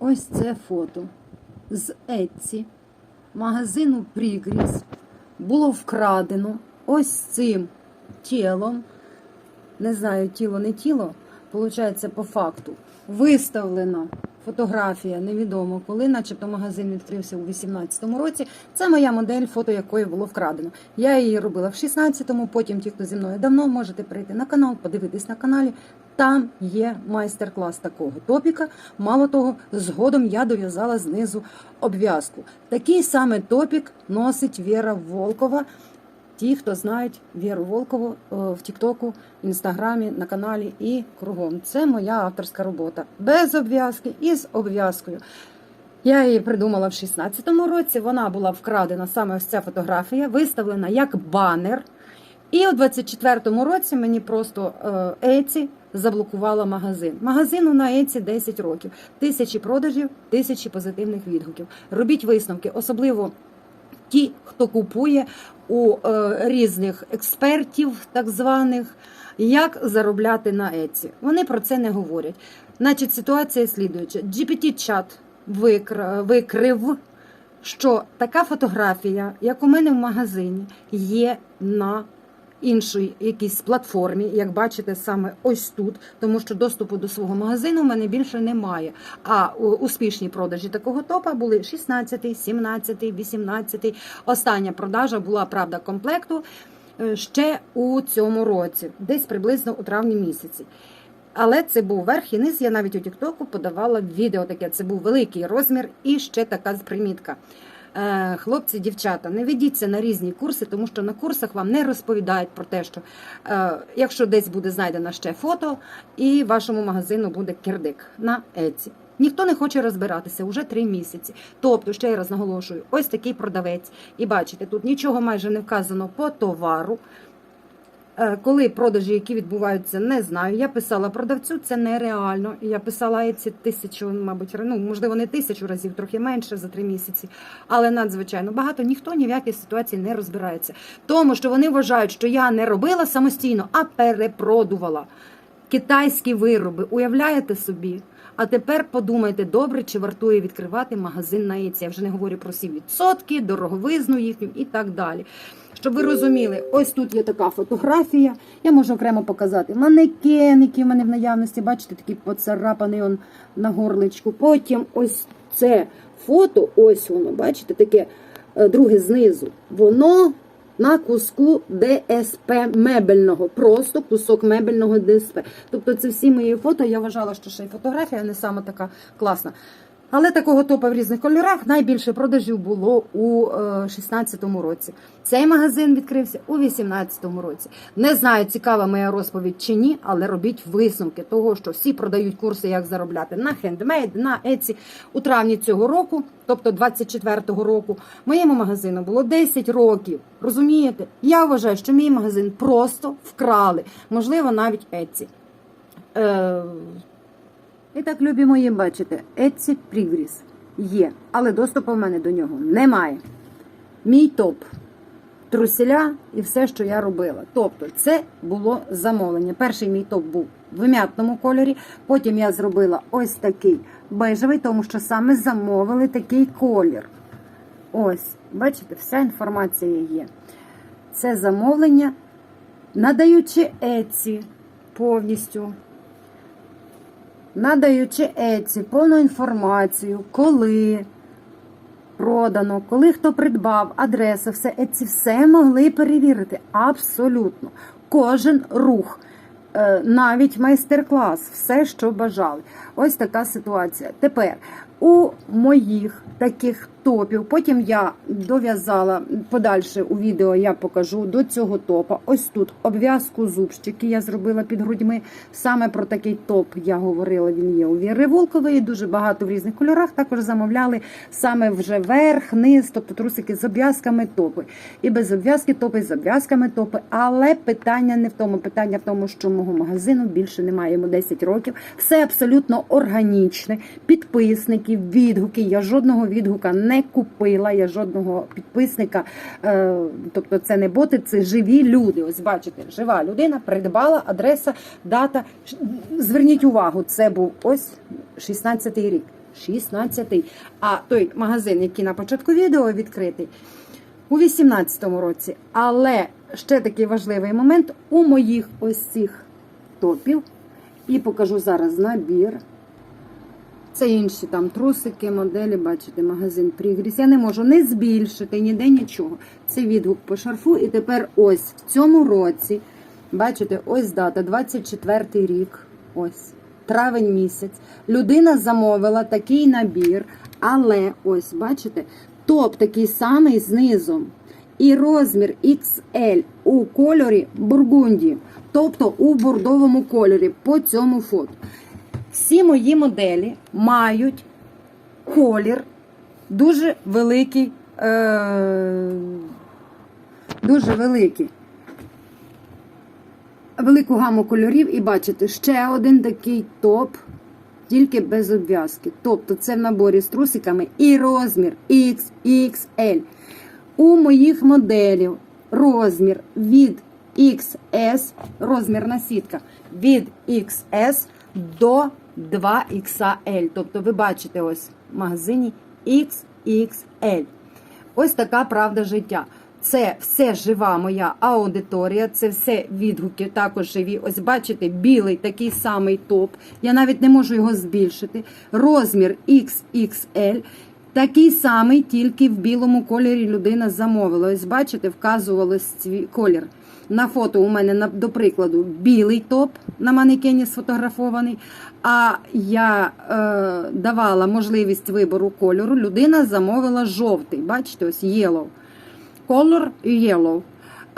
Ось це фото з Etsy, магазину Прігріс. Було вкрадено ось цим тілом. Не знаю, тіло не тіло. Получається, по факту. Виставлена фотографія, невідомо коли, начебто магазин відкрився у 18-му році. Це моя модель, фото якої було вкрадено. Я її робила в 16-му, потім ті, хто зі мною давно, можете прийти на канал, подивитись на каналі. Там є майстер-клас такого топіка. Мало того, згодом я дов'язала знизу обв'язку. Такий саме топік носить Віра Волкова. Ті, хто знають Віру Волкову е, в Тіктоку, Інстаграмі, на каналі і кругом. Це моя авторська робота. Без обв'язки і з обв'язкою. Я її придумала в 16-му році. Вона була вкрадена саме ось ця фотографія, виставлена як банер. І у 24-му році мені просто Еці заблокувала магазин. Магазину на Еці 10 років, тисячі продажів, тисячі позитивних відгуків. Робіть висновки, особливо ті, хто купує у е, різних експертів, так званих, як заробляти на Еці. Вони про це не говорять. Значить, ситуація слідуюча: GPT-чат викр- викрив, що така фотографія, як у мене в магазині, є на іншій якійсь платформі, як бачите, саме ось тут, тому що доступу до свого магазину в мене більше немає. А успішні продажі такого топа були 16, 17, 18. Остання продажа була правда комплекту е, ще у цьому році, десь приблизно у травні місяці. Але це був верх і низ. Я навіть у Тіктоку подавала відео таке. Це був великий розмір і ще така примітка. Е, Хлопці, дівчата, не ведіться на різні курси, тому що на курсах вам не розповідають про те, що е, якщо десь буде знайдено ще фото, і вашому магазину буде кирдик на Еці. Ніхто не хоче розбиратися уже три місяці. Тобто, ще раз наголошую, ось такий продавець. І бачите, тут нічого майже не вказано по товару. Е, Коли продажі, які відбуваються, не знаю. Я писала продавцю, це нереально. Я писала ці тисячу, мабуть, ну можливо, не тисячу разів, трохи менше за три місяці, але надзвичайно багато. Ніхто ні в якій ситуації не розбирається. Тому що вони вважають, що я не робила самостійно, а перепродувала китайські вироби. Уявляєте собі? А тепер подумайте добре, чи вартує відкривати магазин на Еці. Я вже не говорю про всі відсотки, дороговизну їхню і так далі. Щоб ви розуміли, ось тут є така фотографія. Я можу окремо показати манекен, який в мене в наявності. Бачите, такий поцарапаний он на горличку. Потім ось це фото, ось воно, бачите, таке е, друге знизу. Воно на куску ДСП мебельного, просто кусок мебельного ДСП. Тобто це всі мої фото. Я вважала, що ще й фотографія не саме така класна. Але такого топа в різних кольорах найбільше продажів було у е, 16-му році. Цей магазин відкрився у 18-му році. Не знаю, цікава моя розповідь чи ні, але робіть висновки того, що всі продають курси, як заробляти на хендмейд, на Еці. У травні цього року, тобто 24-го року, моєму магазину було 10 років. Розумієте? Я вважаю, що мій магазин просто вкрали, можливо, навіть Еці. І так, любі мої, бачите, Etsy Прігріс є, але доступу в мене до нього немає. Мій топ. Труселя і все, що я робила. Тобто, це було замовлення. Перший мій топ був в вим'ятному кольорі, потім я зробила ось такий бежевий, тому що саме замовили такий колір. Ось, бачите, вся інформація є. Це замовлення, надаючи Etsy повністю надаючи Еці повну інформацію, коли продано, коли хто придбав, адреса, все Еці все могли перевірити. Абсолютно. Кожен рух, е, навіть майстер-клас, все, що бажали. Ось така ситуація. Тепер у моїх таких топів, потім я дов'язала подальше у відео, я покажу до цього топа. Ось тут обв'язку зубчики я зробила під грудьми. Саме про такий топ я говорила. Він є у Віри Волкової. Дуже багато в різних кольорах. Також замовляли саме вже верх, низ, тобто трусики з обв'язками топи. І без обв'язки топи, з обв'язками топи. Але питання не в тому. Питання в тому, що мого магазину більше немає йому 10 років. Все абсолютно органічне. Підписники, відгуки. Я жодного відгука не купила. Я жодного підписника. Е, тобто, це не боти, це живі люди. Ось бачите, жива людина придбала адреса, дата. Зверніть увагу, це був ось 16-й рік. 16-й. А той магазин, який на початку відео відкритий, у 18-му році. Але ще такий важливий момент у моїх ось цих топів. І покажу зараз набір. Це інші там трусики, моделі, бачите, магазин Прігріс. Я не можу не збільшити ніде нічого. Це відгук по шарфу. І тепер ось в цьому році, бачите, ось дата, 24 рік. Ось, травень місяць. Людина замовила такий набір, але ось, бачите, топ такий самий знизу. І розмір XL у кольорі бургунді, тобто у бордовому кольорі по цьому фото. Всі мої моделі мають колір дуже великий, е, дуже великий. Велику гаму кольорів, і бачите, ще один такий топ, тільки без обв'язки. Тобто це в наборі з трусиками і розмір XXL. У моїх моделів розмір від XS, розмірна сітка від XS до 2XL. Тобто ви бачите ось в магазині XXL. Ось така правда життя. Це все жива моя аудиторія, це все відгуки також живі. Ось бачите, білий такий самий топ. Я навіть не можу його збільшити. Розмір XXL. Такий самий, тільки в білому кольорі людина замовила. Ось бачите, вказувалось колір. На фото у мене, до прикладу, білий топ на манекені сфотографований. А я е, давала можливість вибору кольору. Людина замовила жовтий. Бачите, ось yellow. Color Yellow.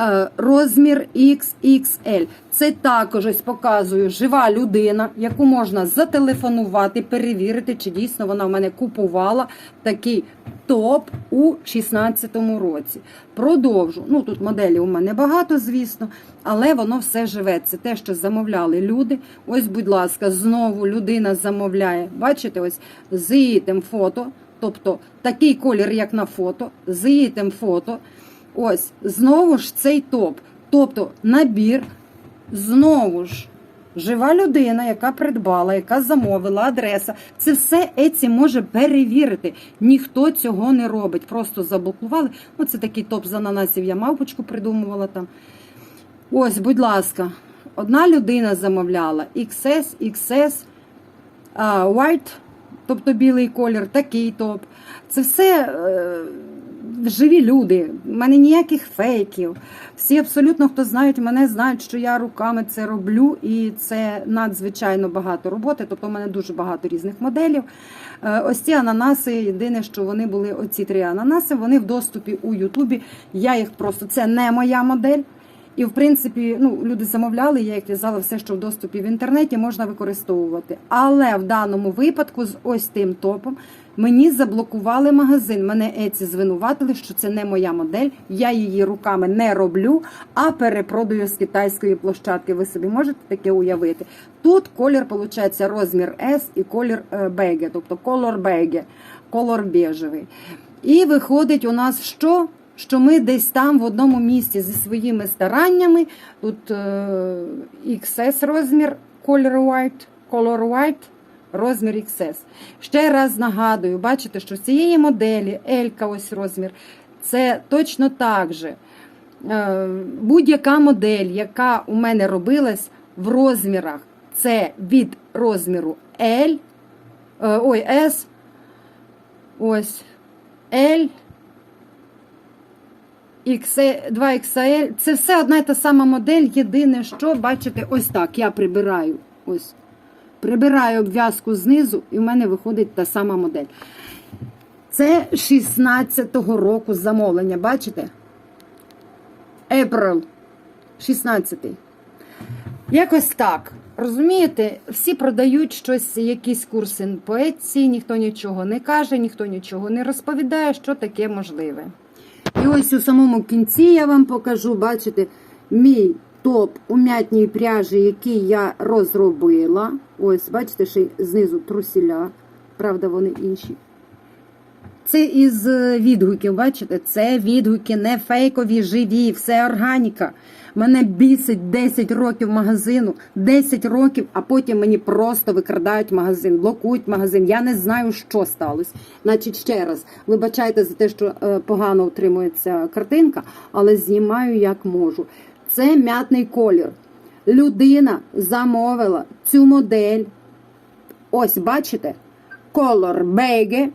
Е, Розмір XXL. Це також ось показую жива людина, яку можна зателефонувати, перевірити, чи дійсно вона в мене купувала такий топ у 16-му році. Продовжу. Ну тут моделі у мене багато, звісно, але воно все живе. Це те, що замовляли люди. Ось, будь ласка, знову людина замовляє. Бачите, ось з ітем фото. Тобто такий колір, як на фото, з ітем фото. Ось, знову ж цей топ. Тобто набір, знову ж, жива людина, яка придбала, яка замовила, адреса. Це все Еці може перевірити. Ніхто цього не робить. Просто заблокували. Оце такий топ з ананасів. Я мавпочку придумувала там. Ось, будь ласка, одна людина замовляла XS, XS, White, тобто білий колір, такий топ. Це все е, живі люди. У мене ніяких фейків. Всі абсолютно, хто знають мене, знають, що я руками це роблю, і це надзвичайно багато роботи. Тобто, у мене дуже багато різних моделів. Е, Ось ці ананаси, єдине, що вони були оці три ананаси, вони в доступі у Ютубі. Я їх просто це не моя модель. І, в принципі, ну, люди замовляли, я як в'язала все, що в доступі в інтернеті, можна використовувати. Але в даному випадку з ось тим топом мені заблокували магазин. Мене Еці звинуватили, що це не моя модель. Я її руками не роблю, а перепродаю з китайської площадки. Ви собі можете таке уявити. Тут колір, виходить, розмір S і колір е, беге, тобто колор беге, колор бежевий. І виходить у нас що? що ми десь там в одному місці зі своїми стараннями, тут е, XS розмір, color white, color white, розмір XS. Ще раз нагадую, бачите, що з цієї моделі Елька ось розмір, це точно так же. Е, Будь-яка модель, яка у мене робилась в розмірах, це від розміру L, е, ой, S, ось L, XL, 2XL, це все одна і та сама модель. Єдине, що, бачите, ось так. Я прибираю. Ось. Прибираю обв'язку знизу, і в мене виходить та сама модель. Це 16-го року замовлення, бачите? April 16-й. Якось так. Розумієте, всі продають щось, якісь курси по ніхто нічого не каже, ніхто нічого не розповідає, що таке можливе. І ось у самому кінці я вам покажу, бачите, мій топ у м'ятній пряжі, який я розробила. Ось, бачите, ще й знизу трусіля. Правда, вони інші. Це із е, відгуків, бачите? Це відгуки, не фейкові, живі, все органіка. Мене бісить 10 років магазину, 10 років, а потім мені просто викрадають магазин, блокують магазин. Я не знаю, що сталося. Значить, ще раз, вибачайте за те, що е, погано утримується картинка, але знімаю як можу. Це м'ятний колір. Людина замовила цю модель. Ось, бачите? Color Beige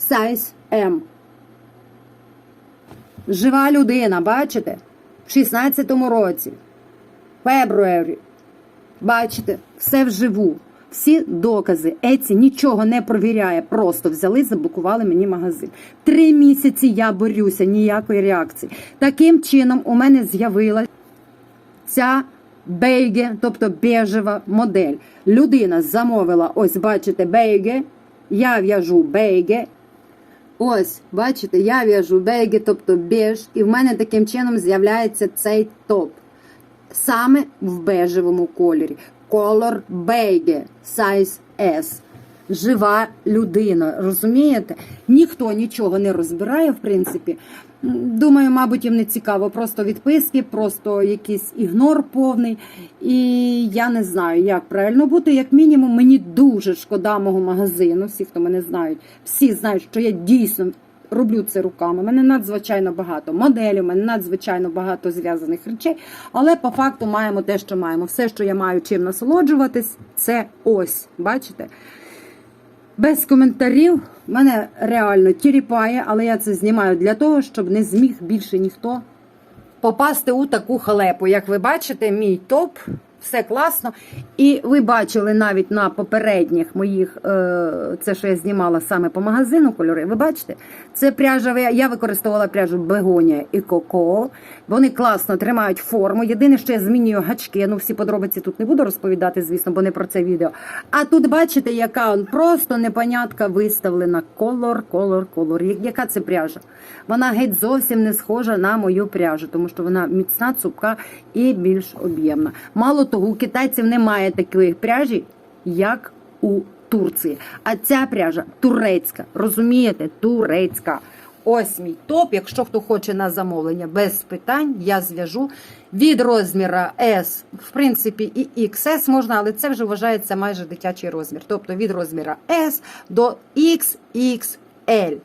Size M. Жива людина, бачите? В 16-му році. Фебруарі. Бачите, все вживу. Всі докази. Еці нічого не провіряє. Просто взяли, заблокували мені магазин. Три місяці я борюся, ніякої реакції. Таким чином, у мене з'явилася ця бейге, тобто бежева модель. Людина замовила, ось бачите, бейге. Я в'яжу бейге. Ось, бачите, я в'яжу бейге, тобто беж, і в мене таким чином з'являється цей топ. Саме в бежевому кольорі. Color бейге, size S. Жива людина, розумієте? Ніхто нічого не розбирає, в принципі. Думаю, мабуть, їм не цікаво. Просто відписки, просто якийсь ігнор повний. І я не знаю, як правильно бути. Як мінімум, мені дуже шкода мого магазину. Всі, хто мене знають, всі знають, що я дійсно роблю це руками. У мене надзвичайно багато моделей, у мене надзвичайно багато зв'язаних речей. Але по факту маємо те, що маємо. Все, що я маю чим насолоджуватись, це ось. Бачите? Без коментарів мене реально тіріпає, але я це знімаю для того, щоб не зміг більше ніхто попасти у таку халепу. Як ви бачите, мій топ, все класно. І ви бачили навіть на попередніх моїх, е, це що я знімала саме по магазину кольори. Ви бачите, це пряжа. Я використовувала пряжу Бегонія і Коко. Вони класно тримають форму. Єдине, що я змінюю гачки. Ну всі подробиці тут не буду розповідати, звісно, бо не про це відео. А тут бачите, яка он просто непонятка виставлена. Колор, колор, колор. Яка це пряжа? Вона геть зовсім не схожа на мою пряжу, тому що вона міцна, цупка і більш об'ємна. Мало того, у китайців немає такої пряжі, як у Турції. А ця пряжа турецька. Розумієте? Турецька. Ось мій топ. Якщо хто хоче на замовлення без питань, я зв'яжу від розміра S, в принципі, і XS можна, але це вже вважається майже дитячий розмір. Тобто від розміра S до XXL.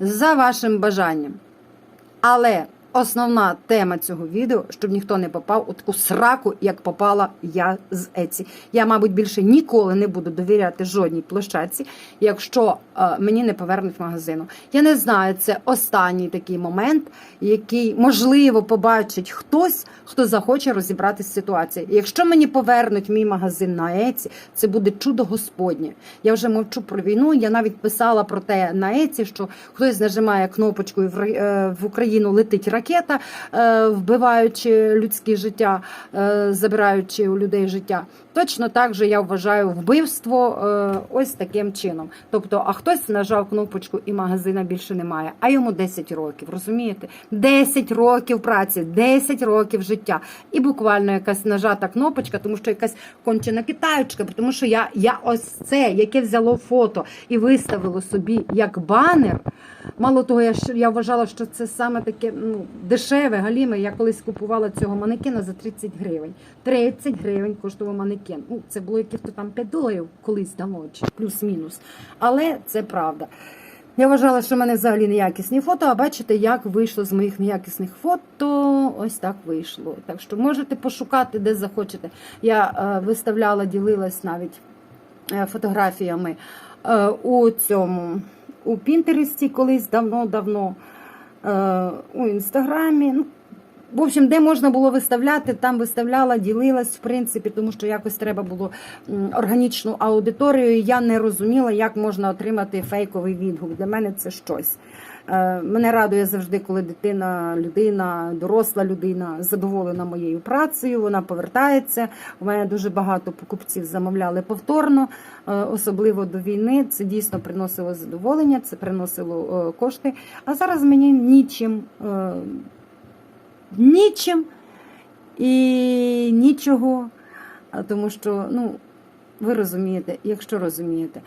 За вашим бажанням. Але основна тема цього відео, щоб ніхто не попав у таку сраку, як попала я з Еці. Я, мабуть, більше ніколи не буду довіряти жодній площадці, якщо е, мені не повернуть магазину. Я не знаю, це останній такий момент, який можливо побачить хтось, хто захоче розібратися з ситуацією. Якщо мені повернуть мій магазин на Еці, це буде чудо Господнє. Я вже мовчу про війну. Я навіть писала про те на Еці, що хтось нажимає кнопочку і в е, Україну летить ракета, е, вбиваючи людське життя, е, забираючи у людей життя. Точно так же я вважаю вбивство е, ось таким чином. Тобто, а хтось нажав кнопочку і магазина більше немає, а йому 10 років, розумієте? 10 років праці, 10 років життя. І буквально якась нажата кнопочка, тому що якась кончена китаючка, тому що я, я ось це, яке взяло фото і виставило собі як банер. Мало того, я, я вважала, що це саме таке ну, дешеве, галіме. Я колись купувала цього манекена за 30 гривень. 30 гривень коштував манекен. Ну, це було яких то там 5 доларів колись давно, чи плюс-мінус. Але це правда. Я вважала, що в мене взагалі неякісні фото, а бачите, як вийшло з моїх неякісних фото. Ось так вийшло. Так що можете пошукати, де захочете. Я е, виставляла, ділилась навіть е, фотографіями е, у цьому у Пінтересті колись давно-давно, у інстаграмі. Ну, в общем, де можна було виставляти, там виставляла, ділилась, в принципі, тому що якось треба було органічну аудиторію. Я не розуміла, як можна отримати фейковий відгук. Для мене це щось. Е, Мене радує завжди, коли дитина, людина, доросла людина задоволена моєю працею. Вона повертається. У мене дуже багато покупців замовляли повторно, е, особливо до війни. Це дійсно приносило задоволення, це приносило е, кошти. А зараз мені нічим. Нічим і нічого, тому що, ну, ви розумієте, якщо розумієте.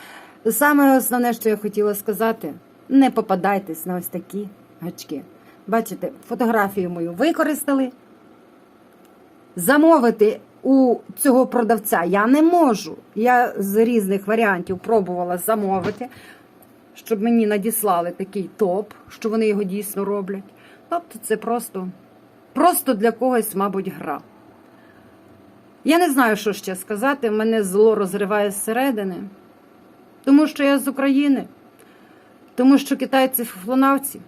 Саме основне, що я хотіла сказати, не попадайтесь на ось такі гачки. Бачите, фотографію мою використали. Замовити у цього продавця я не можу. Я з різних варіантів пробувала замовити, щоб мені надіслали такий топ, що вони його дійсно роблять. Тобто це просто, просто для когось, мабуть, гра. Я не знаю, що ще сказати. Мене зло розриває зсередини. Тому що я з України, тому що китайці флонавці.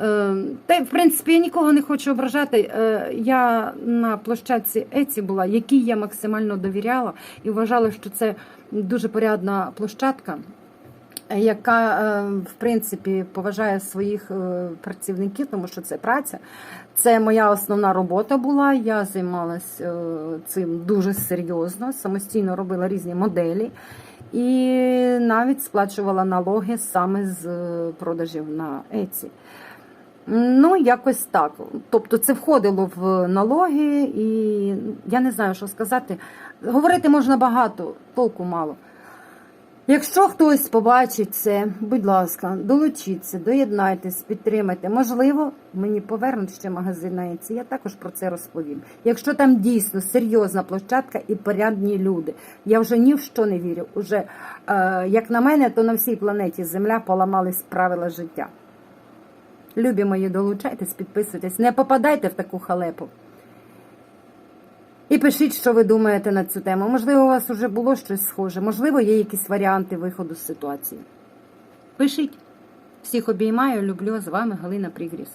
Е, Та, в принципі, я нікого не хочу ображати. Е, Я на площадці Еці була, якій я максимально довіряла і вважала, що це дуже порядна площадка, яка, е, в принципі, поважає своїх е, працівників, тому що це праця. Це моя основна робота була. Я займалася цим дуже серйозно, самостійно робила різні моделі. І навіть сплачувала налоги саме з е, продажів на Еці. Ну, якось так. Тобто це входило в налоги, і я не знаю, що сказати. Говорити можна багато, толку мало. Якщо хтось побачить це, будь ласка, долучіться, доєднайтесь, підтримайте. Можливо, мені повернуть ще магазин на Еці, я також про це розповім. Якщо там дійсно серйозна площадка і порядні люди, я вже ні в що не вірю. Уже, е, як на мене, то на всій планеті Земля поламались правила життя. Любі мої, долучайтесь, підписуйтесь, не попадайте в таку халепу. І пишіть, що ви думаєте на цю тему. Можливо, у вас вже було щось схоже, можливо, є якісь варіанти виходу з ситуації. Пишіть. Всіх обіймаю, люблю. З вами Галина Пригріс.